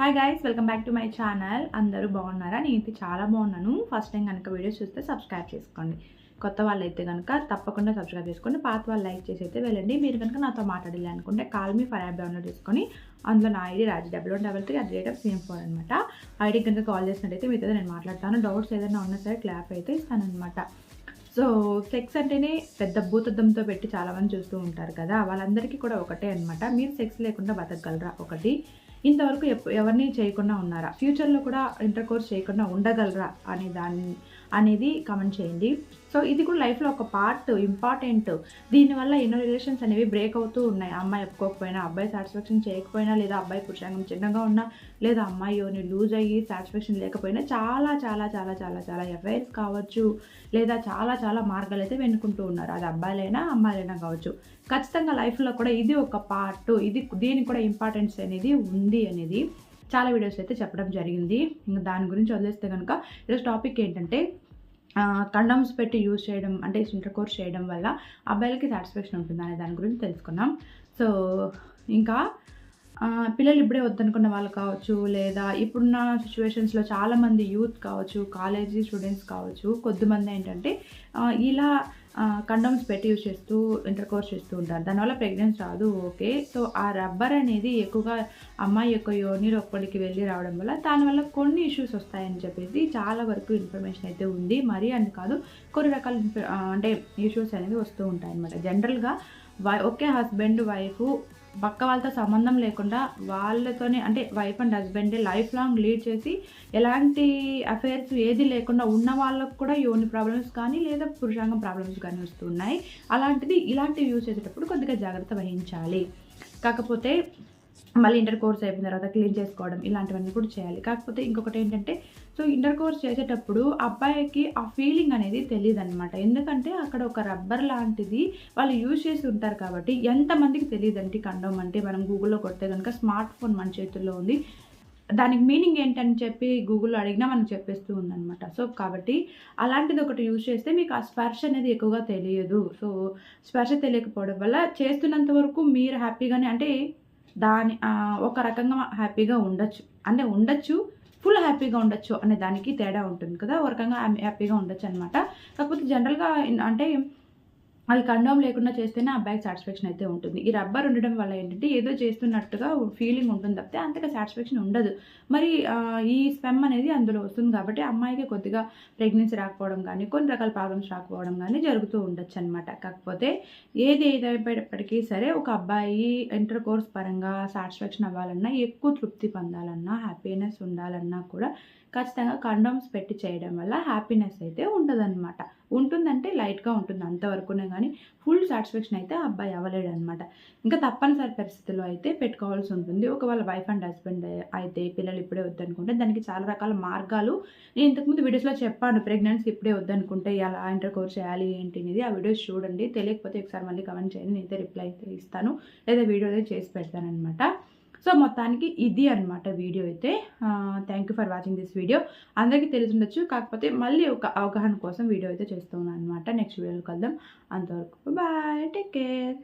Hi guys welcome back to my channel అందరూ బాగున్నారా? నేనైతే చాలా బాగున్నాను. ఫస్ట్ టైం కనుక వీడియోస్ చూస్తే సబ్స్క్రైబ్ చేసుకోండి. కొత్త వాళ్ళు అయితే కనుక తప్పకుండా సబ్స్క్రైబ్ చేసుకోండి. పాత వాళ్ళు లైక్ చేసి అయితే వెళ్ళండి. మీరు కనుక నాతో మాట్లాడాలి అనుకుంటే call me for app download చేసుకొని అందులో నా ID Raju double one double three at rate of same four అనమాట ఐడి కనుక కాల్ చేసినట్టయితే మీతో నేను మాట్లాడతాను. డౌట్స్ ఏదైనా ఉన్నా సరే క్లాప్ అయితే ఇస్తానమాట సో సెక్స్ అంటేనే పెద్ద భూతద్దంతో పెట్టి చాలామంది చూస్తూ ఉంటారు కదా. వాళ్ళందరికీ కూడా ఒకటే అనమాట మీరు సెక్స్ లేకుండా బతకగలరా? ఒకటి. ఇంతవరకు ఎవరిని చేయకుండా ఉన్నారా? ఫ్యూచర్లో కూడా ఇంటర్ కోర్స్ చేయకుండా ఉండగలరా? అనే దాన్ని అనేది కమెంట్ చేయండి. సో ఇది కూడా లైఫ్లో ఒక పార్ట్ ఇంపార్టెంట్. దీనివల్ల ఎన్నో రిలేషన్స్ అనేవి బ్రేక్ అవుతూ ఉన్నాయి. అమ్మాయి ఒప్పుకోకపోయినా అబ్బాయి సాటిస్ఫాక్షన్ చేయకపోయినా లేదా అబ్బాయి పురుషాంగం చిన్నగా ఉన్నా లేదా అమ్మాయి యోని లూజ్ అయ్యి సాటిస్ఫాక్షన్ లేకపోయినా చాలా చాలా చాలా చాలా చాలా ఎఫ్ఐఆర్స్ కావచ్చు లేదా చాలా చాలా మార్గాలు అయితే వెనుకుంటూ ఉన్నారు. అది అబ్బాయిలైనా అమ్మాయిలైనా కావచ్చు. ఖచ్చితంగా లైఫ్లో కూడా ఇది ఒక పార్ట్ ఇది దీనికి కూడా ఇంపార్టెన్స్ అనేది ఉంది. అనేది చాలా వీడియోస్ అయితే చెప్పడం జరిగింది. ఇంకా దాని గురించి వదిలేస్తే కనుక ఈరోజు టాపిక్ ఏంటంటే కండమ్స్ పెట్టి యూజ్ చేయడం అంటే ఇంటర్ కోర్స్ చేయడం వల్ల అబ్బాయిలకి సాటిస్ఫాక్షన్ ఉంటుంది అనే దాని గురించి తెలుసుకున్నాం సో ఇంకా పిల్లలు ఇప్పుడే వద్దనుకున్న వాళ్ళు కావచ్చు లేదా ఇప్పుడున్న సిచ్యువేషన్స్లో చాలామంది యూత్ కావచ్చు కాలేజీ స్టూడెంట్స్ కావచ్చు కొద్దిమంది ఏంటంటే ఇలా కండమ్స్ పెట్టి యూజ్ చేస్తూ ఇంటర్ కోర్స్ చేస్తూ ఉంటారు. దానివల్ల ప్రెగ్నెన్స్ రాదు ఓకే సో ఆ రబ్బర్ అనేది ఎక్కువగా అమ్మాయి యొక్క యోని లోపలికి వెళ్ళి రావడం వల్ల దానివల్ల కొన్ని ఇష్యూస్ వస్తాయని చెప్పేసి చాలా వరకు ఇన్ఫర్మేషన్ అయితే ఉంది. మరీ అని కాదు కొన్ని రకాల ఇన్ఫ- అంటే ఇష్యూస్ అనేవి వస్తూ ఉంటాయి అనమాట జనరల్గా వై ఒకే హస్బెండ్ వైఫ్ పక్క వాళ్ళతో సంబంధం లేకుండా వాళ్ళతోనే అంటే wife and husband life long lead చేసి ఎలాంటి అఫైర్స్ ఏది లేకుండా ఉన్న వాళ్ళకు కూడా యోని ప్రాబ్లమ్స్ కానీ లేదా పురుషాంగం ప్రాబ్లమ్స్ కానీ వస్తున్నాయి అలాంటిది ఇలాంటివి యూజ్ చేసేటప్పుడు కొద్దిగా జాగ్రత్త వహించాలి. కాకపోతే మళ్ళీ ఇంటర్ కోర్స్ అయిపోయిన తర్వాత క్లీన్ చేసుకోవడం ఇలాంటివన్నీ కూడా చేయాలి. కాకపోతే ఇంకొకటి ఏంటంటే సో ఇంటర్ కోర్స్ చేసేటప్పుడు అబ్బాయికి ఆ ఫీలింగ్ అనేది తెలియదు అనమాట ఎందుకంటే అక్కడ ఒక రబ్బర్ లాంటిది వాళ్ళు యూజ్ చేసి ఉంటారు కాబట్టి ఎంతమందికి తెలియదంటే కండోమ్ అంటే. మనం గూగుల్లో కొడితే కనుక స్మార్ట్ ఫోన్ మన చేతుల్లో ఉంది. దానికి మీనింగ్ ఏంటని చెప్పి గూగుల్లో అడిగినా మనకు చెప్పేస్తూ ఉందన్నమాట. సో కాబట్టి అలాంటిది ఒకటి యూజ్ చేస్తే మీకు ఆ స్పర్శ అనేది ఎక్కువగా తెలియదు. సో స్పర్శ తెలియకపోవడం వల్ల చేస్తున్నంత వరకు మీరు హ్యాపీగానే అంటే దాని ఒక రకంగా హ్యాపీగా ఉండొచ్చు. అంటే ఉండొచ్చు ఫుల్ హ్యాపీగా ఉండొచ్చు అనే దానికి తేడా ఉంటుంది కదా. ఒక రకంగా హ్యాపీగా ఉండొచ్చు అనమాట కాకపోతే జనరల్గా అంటే అది కండోమ్ లేకుండా చేస్తేనే అబ్బాయికి సాటిస్ఫాక్షన్ అయితే ఉంటుంది. ఈ రబ్బర్ ఉండడం వల్ల ఏంటంటే ఏదో చేస్తున్నట్టుగా ఫీలింగ్ ఉంటుంది తప్పితే అంతగా సాటిస్ఫాక్షన్ ఉండదు. మరి ఈ స్పెమ్ అనేది అందులో వస్తుంది కాబట్టి అమ్మాయికి కొద్దిగా ప్రెగ్నెన్సీ రాకపోవడం కానీ కొన్ని రకాల ప్రాబ్లమ్స్ రాకపోవడం కానీ జరుగుతూ ఉండొచ్చు అనమాట కాకపోతే ఏది ఏదైపోయేటప్పటికీ సరే ఒక అబ్బాయి ఇంటర్ కోర్స్ పరంగా సాటిస్ఫాక్షన్ అవ్వాలన్నా ఎక్కువ తృప్తి పొందాలన్నా హ్యాపీనెస్ ఉండాలన్నా కూడా ఖచ్చితంగా కండోమ్స్ పెట్టి చేయడం వల్ల హ్యాపీనెస్ అయితే ఉండదన్నమాట. ఉంటుందని లైట్గా ఉంటుంది అంతవరకునే కానీ ఫుల్ సాటిస్ఫాక్షన్ అయితే అబ్బాయి అవ్వలేడు అనమాట ఇంకా తప్పనిసరి పరిస్థితుల్లో అయితే పెట్టుకోవాల్సి ఉంటుంది. ఒకవేళ వైఫ్ అండ్ హస్బెండ్ అయితే పిల్లలు ఇప్పుడే వద్దనుకుంటే దానికి చాలా రకాల మార్గాలు నేను ఇంతకుముందు వీడియోస్లో చెప్పాను. ప్రెగ్నెన్సీ ఇప్పుడే వద్దనుకుంటే ఎలా ఇంటర్ కోర్స్ చేయాలి ఏంటి అనేది ఆ వీడియోస్ చూడండి. తెలియకపోతే ఒకసారి మళ్ళీ కమెంట్ చేయండి. నేనైతే రిప్లై అయితే ఇస్తాను. లేదా వీడియో అయితే చేసి పెడతానమాట సో మొత్తానికి ఇది అనమాట వీడియో అయితే. Thank you for watching this video అందరికీ తెలిసి ఉండొచ్చు కాకపోతే మళ్ళీ ఒక అవగాహన కోసం వీడియో అయితే చేస్తున్నాను అనమాట నెక్స్ట్ వీడియోలో కలుద్దాం. అంతవరకు బాయ్ టేక్ కేర్